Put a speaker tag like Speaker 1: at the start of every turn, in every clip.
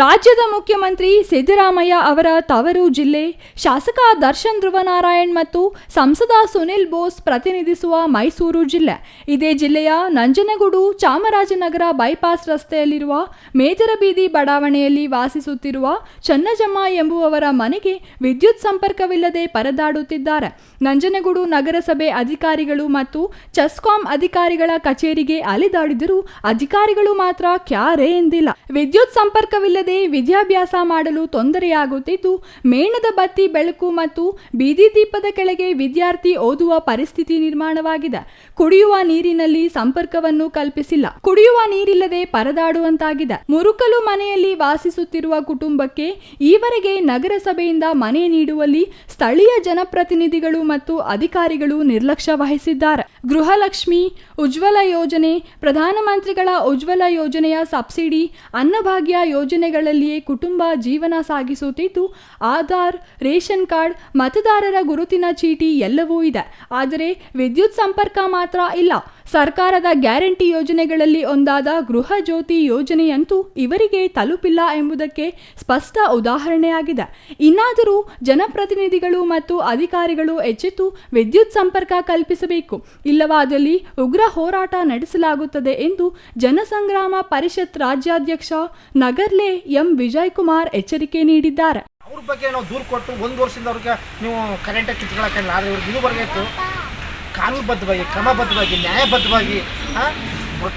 Speaker 1: ರಾಜ್ಯದ ಮುಖ್ಯಮಂತ್ರಿ ಸಿದ್ದರಾಮಯ್ಯ ಅವರ ತವರು ಜಿಲ್ಲೆ ಶಾಸಕ ದರ್ಶನ್ ಧ್ರುವನಾರಾಯಣ್ ಮತ್ತು ಸಂಸದ ಸುನಿಲ್ ಬೋಸ್ ಪ್ರತಿನಿಧಿಸುವ ಮೈಸೂರು ಜಿಲ್ಲೆ. ಇದೇ ಜಿಲ್ಲೆಯ ನಂಜನಗೂಡು ಚಾಮರಾಜನಗರ ಬೈಪಾಸ್ ರಸ್ತೆಯಲ್ಲಿರುವ ಮೇಜರಬೀದಿ ಬಡಾವಣೆಯಲ್ಲಿ ವಾಸಿಸುತ್ತಿರುವ ಚನ್ನಜಮ್ಮ ಎಂಬುವವರ ಮನೆಗೆ ವಿದ್ಯುತ್ ಸಂಪರ್ಕವಿಲ್ಲದೆ ಪರದಾಡುತ್ತಿದ್ದಾರೆ. ನಂಜನಗೂಡು ನಗರಸಭೆ ಅಧಿಕಾರಿಗಳು ಮತ್ತು ಚೆಸ್ಕಾಂ ಅಧಿಕಾರಿಗಳ ಕಚೇರಿಗೆ ಅಲೆದಾಡಿದರೂ ಅಧಿಕಾರಿಗಳು ಮಾತ್ರ ಕ್ಯಾರೇ ಎಂದಿಲ್ಲ. ವಿದ್ಯುತ್ ಸಂಪರ್ಕವಿಲ್ಲದೆ ವಿದ್ಯಾಭ್ಯಾಸ ಮಾಡಲು ತೊಂದರೆಯಾಗುತ್ತಿದ್ದು, ಮೇಣದ ಬತ್ತಿ ಬೆಳಕು ಮತ್ತು ಬೀದಿ ದೀಪದ ಕೆಳಗೆ ವಿದ್ಯಾರ್ಥಿ ಓದುವ ಪರಿಸ್ಥಿತಿ ನಿರ್ಮಾಣವಾಗಿದೆ. ಕುಡಿಯುವ ನೀರಿನಲ್ಲಿ ಸಂಪರ್ಕವನ್ನು ಕಲ್ಪಿಸಿಲ್ಲ. ಕುಡಿಯುವ ನೀರಿಲ್ಲದೆ ಪರದಾಡುವಂತಾಗಿದೆ. ಮುರುಕಲು ಮನೆಯಲ್ಲಿ ವಾಸಿಸುತ್ತಿರುವ ಕುಟುಂಬಕ್ಕೆ ಈವರೆಗೆ ನಗರಸಭೆಯಿಂದ ಮನೆ ನೀಡುವಲ್ಲಿ ಸ್ಥಳೀಯ ಜನಪ್ರತಿನಿಧಿಗಳು ಮತ್ತು ಅಧಿಕಾರಿಗಳು ನಿರ್ಲಕ್ಷ್ಯ ವಹಿಸಿದ್ದಾರೆ. ಗೃಹಲಕ್ಷ್ಮಿ ಉಜ್ವಲ ಯೋಜನೆ, ಪ್ರಧಾನಮಂತ್ರಿಗಳ ಉಜ್ವಲ ಯೋಜನೆಯ ಸಬ್ಸಿಡಿ, ಅನ್ನಭಾಗ್ಯ ಯೋಜನೆಗಳಲ್ಲಿಯೇ ಕುಟುಂಬ ಜೀವನ ಸಾಗಿಸುತ್ತಿದ್ದು, ಆಧಾರ್, ರೇಷನ್ ಕಾರ್ಡ್, ಮತದಾರರ ಗುರುತಿನ ಚೀಟಿ ಎಲ್ಲವೂ ಇದೆ. ಆದರೆ ವಿದ್ಯುತ್ ಸಂಪರ್ಕ ಮಾತ್ರ ಇಲ್ಲ. ಸರ್ಕಾರದ ಗ್ಯಾರಂಟಿ ಯೋಜನೆಗಳಲ್ಲಿ ಒಂದಾದ ಗೃಹ ಜ್ಯೋತಿ ಯೋಜನೆಯಂತೂ ಇವರಿಗೆ ತಲುಪಿಲ್ಲ ಎಂಬುದಕ್ಕೆ ಸ್ಪಷ್ಟ ಉದಾಹರಣೆಯಾಗಿದೆ. ಇನ್ನಾದರೂ ಜನಪ್ರತಿನಿಧಿಗಳು ಮತ್ತು ಅಧಿಕಾರಿಗಳು ಎಚ್ಚೆತ್ತು ವಿದ್ಯುತ್ ಸಂಪರ್ಕ ಕಲ್ಪಿಸಬೇಕು. ಇಲ್ಲವಾದಲ್ಲಿ ಉಗ್ರ ಹೋರಾಟ ನಡೆಸಲಾಗುತ್ತದೆ ಎಂದು ಜನಸಂಗ್ರಾಮ ಪರಿಷತ್ ರಾಜ್ಯಾಧ್ಯಕ್ಷ ನಗರ್ಲೆ ಎಂ. ವಿಜಯ್ ಕುಮಾರ್ ಎಚ್ಚರಿಕೆ ನೀಡಿದ್ದಾರೆ.
Speaker 2: ಅವ್ರ ಬಗ್ಗೆ ನಾವು ದೂರು ಕೊಟ್ಟು ಒಂದು ವರ್ಷದಿಂದ ಅವ್ರಿಗೆ ನೀವು ಕರೆಂಟಾಗಿ ಕಿತ್ಕೊಳ್ಳೋಕ್ಕಾಗಿಲ್ಲ ಆದರೆ ಇವ್ರಿಗೆ ಇದುವರೆಗಾಯ್ತು ಕಾನೂನುಬದ್ಧವಾಗಿ, ಕ್ರಮಬದ್ಧವಾಗಿ, ನ್ಯಾಯಬದ್ಧವಾಗಿ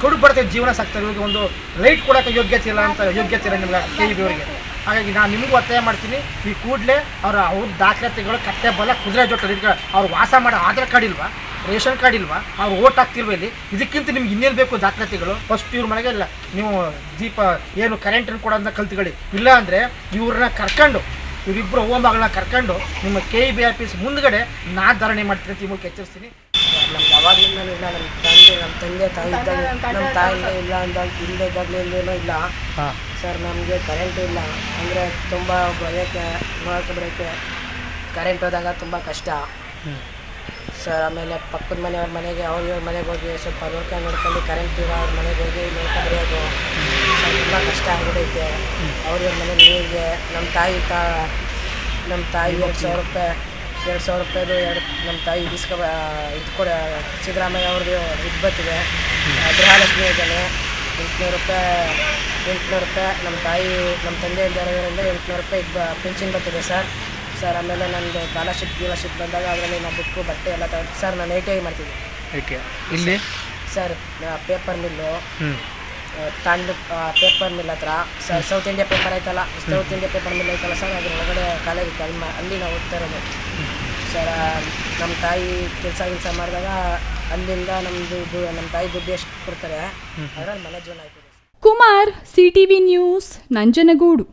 Speaker 2: ಕಡು ಬಡತೆ ಜೀವನ ಸಾಕ್ತಾರೆ ಇವ್ರಿಗೆ ಒಂದು ಲೈಟ್ ಕೊಡೋಕೆ ಯೋಗ್ಯತೆ ಇಲ್ಲ ಅಂತ ಯೋಗ್ಯತೆ ಇರೋಂಗಿಲ್ಲ ಕೆ ಇ ಬಿ ಅವರಿಗೆ. ಹಾಗಾಗಿ ನಾನು ನಿಮಗೂ ಒತ್ತಾಯ ಮಾಡ್ತೀನಿ, ಈ ಕೂಡಲೇ ಅವರ ಅವ್ರ ದಾಖಲಾತಿಗಳು ಕತ್ತೆ ಬಲ ಕುದುರೆ ಜೊತೆ ಇದಕ್ಕೆ ಅವ್ರು ವಾಸ ಮಾಡೋ ಆಧಾರ್ ಕಾರ್ಡ್ ಇಲ್ವಾ, ರೇಷನ್ ಕಾರ್ಡ್ ಇಲ್ವಾ, ಅವ್ರು ಓಟ್ ಹಾಕ್ತಿಲ್ವ ಇಲ್ಲಿ? ಇದಕ್ಕಿಂತ ನಿಮ್ಗೆ ಇನ್ನೇನು ಬೇಕು ದಾಖಲಾತಿಗಳು? ಫಸ್ಟ್ ಇವ್ರ ಮನೆಗೆ ಇಲ್ಲ, ನೀವು ದೀಪ ಏನು ಕರೆಂಟನ್ನು ಕೊಡೋದನ್ನ ಕಲ್ತ್ಕೊಳ್ಳಿ. ಇಲ್ಲ ಅಂದರೆ ಇವ್ರನ್ನ ಕರ್ಕೊಂಡು ಇವರಿಬ್ಬರು ಮಗಳನ್ನ ಕರ್ಕೊಂಡು ನಿಮ್ಮ ಕೆ ಇ ಬಿ ಆಫೀಸ್ ಮುಂದ್ಗಡೆ ನಾ ಧಾರಣೆ ಮಾಡ್ತೀನಿ ಮೂಲಕ ಎಚ್ಚರಿಸ್ತೀನಿ.
Speaker 3: ನಮ್ಗೆ ಯಾವಾಗಲಿಂದ ಇಲ್ಲ ನಮ್ಮ ತಂದೆ ನಮ್ಮ ತಂದೆ ತಾಯಿ ಇದ್ದಾಗ ನಮ್ಮ ತಾಯಿ ಇಲ್ಲ. ಅಂದಾಗ ಇಲ್ಲದಾಗಲಿಂದನೂ ಇಲ್ಲ.
Speaker 2: ಹಾಂ.
Speaker 3: ಸರ್ ನಮಗೆ ಕರೆಂಟ್ ಇಲ್ಲ. ಅಂದರೆ ತುಂಬ ಬರೋಕ್ಕೆ ನೋಡೋಕ್ಕೆ ಬರೋಕ್ಕೆ ಕರೆಂಟ್ ಹೋದಾಗ ತುಂಬ ಕಷ್ಟ. ಸರ್ ಆಮೇಲೆ ಪಕ್ಕದ ಮನೆಯವ್ರ ಮನೆಗೆ ಅವ್ರ ಇವ್ರ ಮನೆಗೆ ಹೋಗಿ ಸ್ವಲ್ಪ ನೋಡ್ಕೊಂಡು ನೋಡ್ಕೊಂಡು ಕರೆಂಟ್ ಇರೋ ಅವ್ರ ಮನೆಗೆ ಹೋಗಿ ತುಂಬ ಕಷ್ಟ ಆಗ್ಬಿಟ್ಟೈತೆ ಅವ್ರ ಮನೆ ನೀರಿಗೆ ನಮ್ಮ ತಾಯಿ ತಾ ನಮ್ಮ ತಾಯಿ ಎರಡು ಸಾವಿರ ರೂಪಾಯಿ ಎರಡು ಸಾವಿರ ರೂಪಾಯಿದು ಎರಡು ನಮ್ಮ ತಾಯಿ ಇಸ್ಕೊ ಇದು ಕೊಡ ಸಿದ್ದರಾಮಯ್ಯ ಅವ್ರದ್ದು ಇದು ಬರ್ತಿದೆ. ಗೃಹಲಕ್ಷ್ಮಿ ಇದ್ದಾನೆ ಎಂಟುನೂರು ರೂಪಾಯಿ ಎಂಟುನೂರು ರೂಪಾಯಿ ನಮ್ಮ ತಾಯಿ ನಮ್ಮ ತಂದೆ ಇದ್ದಾರೆ ಎಂಟುನೂರು ರೂಪಾಯಿ ಇದು ಪೆನ್ಷನ್ ಬರ್ತಿದೆ ಸರ್. ಸರ್ ಆಮೇಲೆ ನಂದು ಸ್ಕಾಲರ್ಶಿಪ್ ಗೀಲರ್ಶಿಪ್ ಬಂದಾಗ ಅದರಲ್ಲಿ ನಾವು ಬುಕ್ಕು ಬಟ್ಟೆ ಎಲ್ಲ ತಗೊಂಡು ಸರ್ ನಾನು ಐ ಟಿ ಐ ಮಾಡ್ತಿದ್ದೆ.
Speaker 2: ಇಲ್ಲಿ?
Speaker 3: ಸರ್ ಪೇಪರ್ ಮಿಲ್ಲು ತಂಡ ಪೇಪರ್ ಮಿಲ್ ಹತ್ರ. ಸರ್ ಸೌತ್ ಇಂಡಿಯಾ ಪೇಪರ್ ಐತಲ್ಲ ಸೌತ್ ಇಂಡಿಯಾ ಪೇಪರ್ ಮಿಲ್ ಐತಲ್ಲ ಸರ್ ಅದ್ರ ಒಳಗಡೆ ಕಾಲೇಜ್ ಇತ್ತು ಅಲ್ಲಿ ಮಾ- ಅಲ್ಲಿ ನಾವು ಓದ್ತಾ ಇರೋದು ಸರ್ ನಮ್ಮ ತಾಯಿ ಕೆಲಸ ಕೆಲಸ ಮಾಡಿದಾಗ ಅಲ್ಲಿಂದ ನಮ್ಮದು ನಮ್ಮ ತಾಯಿ ದುಡ್ಡು ಎಷ್ಟು ಕೊಡ್ತಾರೆ ಅದರಲ್ಲಿ ಮನೆ ಜೀವನ ಆಯ್ತದೆ
Speaker 1: ಕುಮಾರ್ ಸಿಟಿವಿ ನ್ಯೂಸ್ ನಂಜನಗೂಡು.